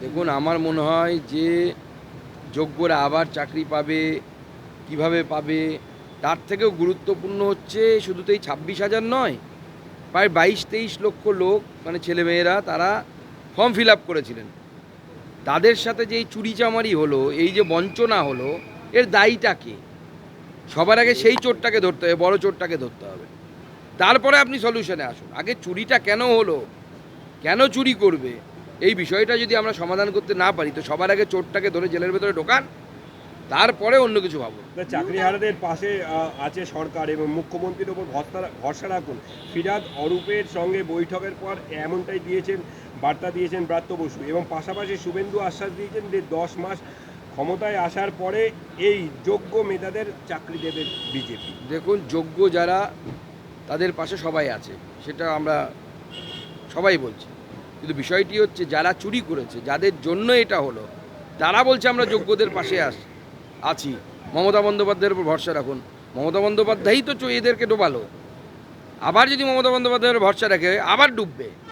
দেখুন, আমার মনে হয় যে যোগ্যরা আবার চাকরি পাবে, কীভাবে পাবে, তার থেকেও গুরুত্বপূর্ণ হচ্ছে শুধু তো এই ছাব্বিশ হাজার নয়, প্রায় বাইশ তেইশ লক্ষ লোক মানে ছেলেমেয়েরা, তারা ফর্ম ফিল আপ করেছিলেন। তাদের সাথে যে এই চুরিচামারি হলো, এই যে বঞ্চনা হলো, এর দায়ীটা কে? সবার আগে সেই চোরটাকে ধরতে হবে, বড় চোরটাকে ধরতে হবে। তারপরে আপনি সলিউশনে আসুন। আগে চুরিটা কেন হলো? কেন চুরি করবে? এই বিষয়টা যদি আমরা সমাধান করতে না পারি তো সবার আগে চোরটাকে ধরে জেলের ভেতরে ঢোকান তারপরে অন্য কিছু ভাবুন। চাকরিহারাদের পাশে আছে সরকার এবং মুখ্যমন্ত্রীর ওপর ভরসা ভরসা রাখুন। ফিরাদ অরূপের সঙ্গে বৈঠকের পর এমনটাই দিয়েছেন বার্তা দিয়েছেন ব্রাত্য বসু এবং পাশাপাশি শুভেন্দু আশ্বাস দিয়েছেন যে দশ মাস ক্ষমতায় আসার পরে এই যোগ্য মেধাদের চাকরি দেবে বিজেপি। দেখুন যোগ্য যারা তাদের পাশে সবাই আছে সেটা আমরা সবাই বলছি। কিন্তু বিষয়টি হচ্ছে যারা চুরি করেছে, যাদের জন্য এটা হলো, তারা বলছে আমরা যোগ্যদের পাশে আস, আছি। মমতা বন্দ্যোপাধ্যায়ের উপর ভরসা রাখুন। মমতা বন্দ্যোপাধ্যায়ই তো এদেরকে ডোবালো। আবার যদি মমতা বন্দ্যোপাধ্যায়ের ভরসা রাখে, আবার ডুববে।